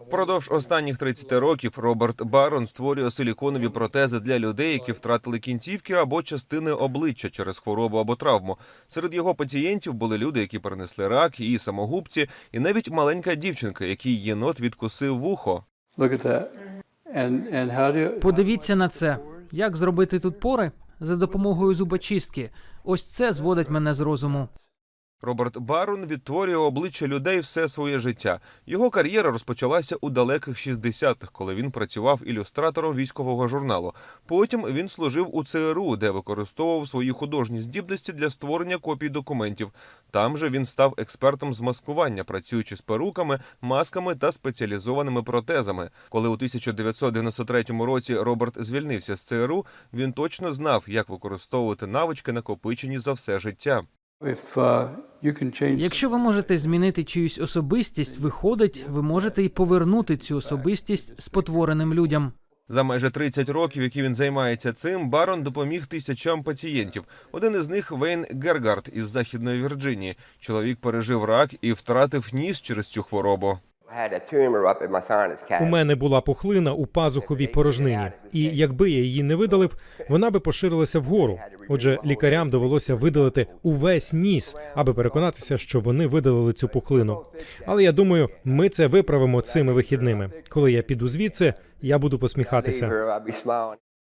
Впродовж останніх 30 років Роберт Барон створює силіконові протези для людей, які втратили кінцівки або частини обличчя через хворобу або травму. Серед його пацієнтів були люди, які перенесли рак, і самогубці, і навіть маленька дівчинка, якій єнот відкусив вухо. Подивіться на це. Як зробити тут пори? За допомогою зубочистки. Ось це зводить мене з розуму. Роберт Барон відтворює обличчя людей все своє життя. Його кар'єра розпочалася у далеких 60-х, коли він працював ілюстратором військового журналу. Потім він служив у ЦРУ, де використовував свої художні здібності для створення копій документів. Там же він став експертом з маскування, працюючи з перуками, масками та спеціалізованими протезами. Коли у 1993 році Роберт звільнився з ЦРУ, він точно знав, як використовувати навички, накопичені за все життя. If uh, you can change Якщо ви можете змінити чиюсь особистість, виходить, ви можете і повернути цю особистість спотвореним людям. За майже 30 років, які він займається цим, Барон допоміг тисячам пацієнтів. Один із них Вейн Гергард із західної Вірджинії. Чоловік пережив рак і втратив ніс через цю хворобу. У мене була пухлина у пазуховій порожнині, і якби я її не видалив, вона би поширилася вгору. Отже, лікарям довелося видалити увесь ніс, аби переконатися, що вони видалили цю пухлину. Але я думаю, ми це виправимо цими вихідними. Коли я піду звідси, я буду посміхатися.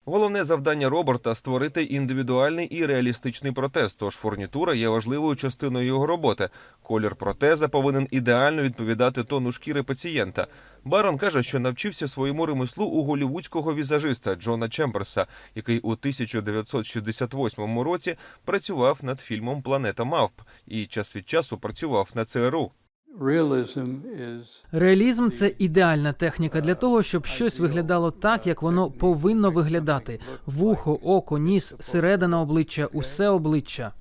Головне завдання Роберта створити індивідуальний і реалістичний протез. Тож фурнітура є важливою частиною його роботи. Колір протеза повинен ідеально відповідати тону шкіри пацієнта. Барон каже, що навчився своєму ремеслу у голівудського візажиста Джона Чемберса, який у 1968 році працював над фільмом Планета мавп і час від часу працював на ЦРУ. Реалізм це ідеальна техніка для того, щоб щось виглядало так, як воно повинно виглядати: вухо, око, ніс, середина обличчя, усе обличчя.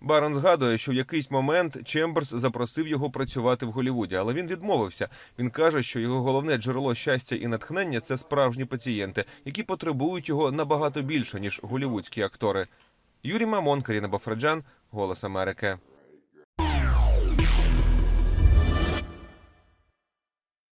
Барон згадує, що в якийсь момент Чемберс запросив його працювати в Голлівуді, але він відмовився. Він каже, що його головне джерело щастя і натхнення це справжні пацієнти, які потребують його набагато більше ніж голівудські актори. Юрій Мамон, Каріна Бафраджан, Голос Америки.